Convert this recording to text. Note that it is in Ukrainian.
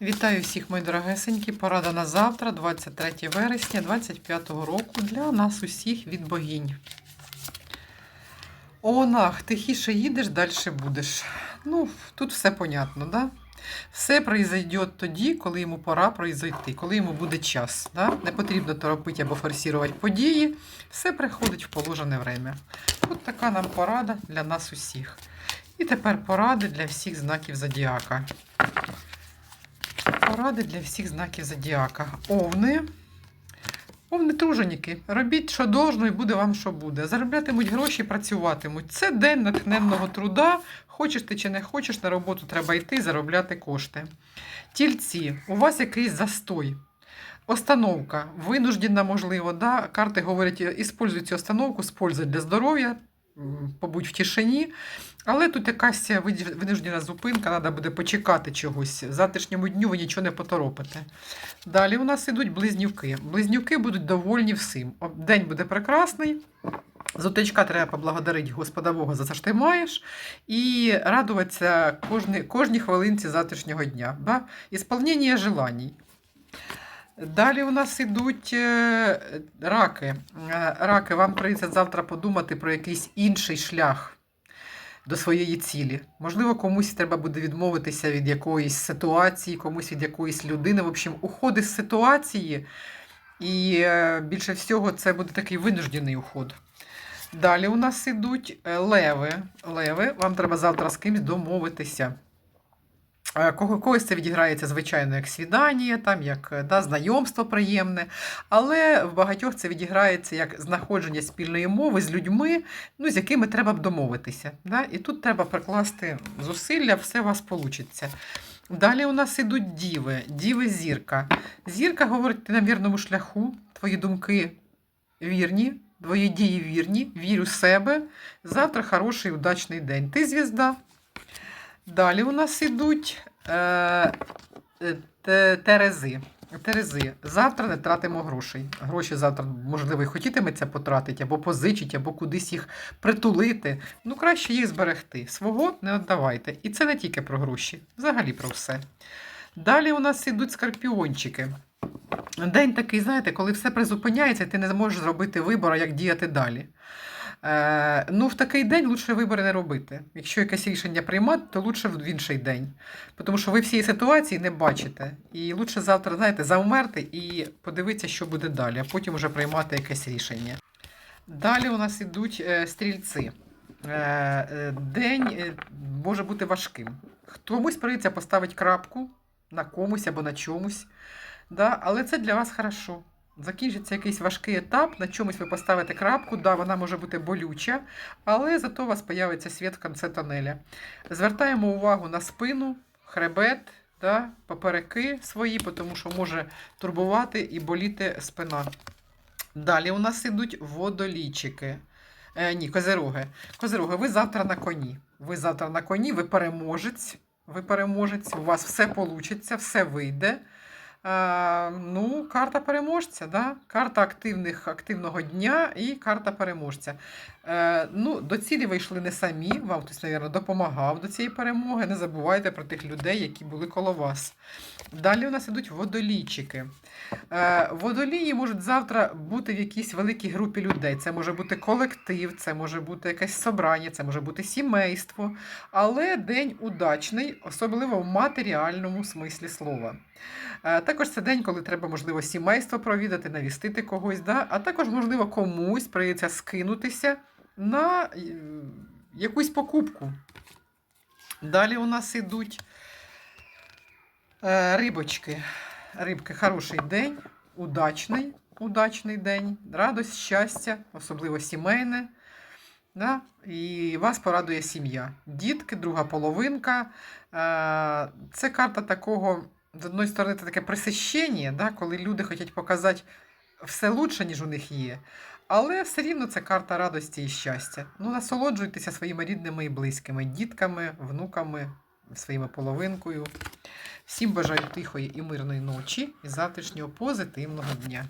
Вітаю всіх, мої дорогесенькі. Порада на завтра, 23 вересня 25 року для нас усіх від богинь. Онах, тихіше їдеш, далі будеш. Ну, тут все понятно, да? Все произойде тоді, коли йому пора произойти, коли йому буде час. Да? Не потрібно торопити або форсувати події. Все приходить в положене время. От така нам порада для нас усіх. І тепер поради для всіх знаків зодіака. Поради для всіх знаків зодіака. Овни. Овни труженіки. Робіть, що должно, і буде вам, що буде. Зароблятимуть гроші, працюватимуть. Це день натхненного труда. Хочеш ти чи не хочеш, на роботу треба йти, заробляти кошти. Тільці, у вас якийсь застой. Остановка. Винуждена, можливо, да? карти говорять, іспользуй цю остановку з пользою для здоров'я, побудь в тишині. Але тут якась винуждена зупинка, треба буде почекати чогось. В завтрашньому дню ви нічого не поторопите. Далі у нас ідуть близнюки. Близнюки будуть довольні всім. День буде прекрасний. З треба поблагодарити Господа Бога за те, що ти маєш, і радуватися кожні, кожній хвилинці завтрашнього дня. Да? Ісполнення желаній. Далі у нас ідуть е, раки. Е, Раки, вам прийдеться завтра подумати про якийсь інший шлях до своєї цілі. Можливо, комусь треба буде відмовитися від якоїсь ситуації, комусь від якоїсь людини. В общем, уходи з ситуації, і е, більше всього це буде такий винуждений уход. Далі у нас ідуть леви. Леви, вам треба завтра з кимось домовитися. Кого, когось це відіграється, звичайно, як свідання, там, як е, да, знайомство приємне, але в багатьох це відіграється як знаходження спільної мови з людьми, ну, з якими треба б домовитися. Да? І тут треба прикласти зусилля, все у вас вийде. Далі у нас ідуть діви, діви зірка. Зірка говорить, ти на вірному шляху, твої думки вірні, твої дії вірні, вір у себе. Завтра хороший удачний день. Ти звізда. Далі у нас ідуть е, е, терези. Терези. Завтра не тратимо грошей. Гроші завтра, можливо, і хотітиметься потратити, або позичити, або кудись їх притулити. Ну, краще їх зберегти. Свого не віддавайте. І це не тільки про гроші, взагалі про все. Далі у нас ідуть скорпіончики. День такий, знаєте, коли все призупиняється, ти не зможеш зробити вибору, як діяти далі. Е, ну, в такий день лучше вибори не робити. Якщо якесь рішення приймати, то лучше в інший день. Тому що ви всієї ситуації не бачите. І лучше завтра, знаєте, завмерти і подивитися, що буде далі, а потім вже приймати якесь рішення. Далі у нас ідуть е, стрільці. Е, день може бути важким. Комусь прийдеться поставити крапку на комусь або на чомусь. Да? Але це для вас хорошо. Закінчиться якийсь важкий етап, на чомусь ви поставите крапку, да, вона може бути болюча, але зато у вас появиться світ в кінці тонеля. Звертаємо увагу на спину, хребет, да, попереки свої, тому що може турбувати і боліти спина. Далі у нас ідуть водолічики. Е, ні, козероги. Козероги, ви завтра на коні. Ви завтра на коні, ви переможець. Ви переможець, у вас все вийде, все вийде. Е, ну, карта переможця, да? карта активних, активного дня і карта переможця. Е, ну, до цілі ви йшли не самі, вам хтось, мабуть, допомагав до цієї перемоги. Не забувайте про тих людей, які були коло вас. Далі у нас ідуть водолійчики. Е, водолії можуть завтра бути в якійсь великій групі людей. Це може бути колектив, це може бути якесь собрання, це може бути сімейство. Але день удачний, особливо в матеріальному смислі слова. Е, Також це день, коли треба, можливо, сімейство провідати, навістити когось, да? а також, можливо, комусь прийдеться скинутися на е, якусь покупку. Далі у нас ідуть е, рибочки. Рибки, хороший день, удачний, удачний день, радость, щастя, особливо сімейне. Да? І вас порадує сім'я. Дітки, друга половинка. Е, Це карта такого, з одної сторони, це таке присищення, да? коли люди хочуть показати все лучше, ніж у них є. Але все рівно це карта радості і щастя. Ну, насолоджуйтеся своїми рідними і близькими, дітками, внуками, своїми половинкою. Всім бажаю тихої і мирної ночі і завтрашнього позитивного дня.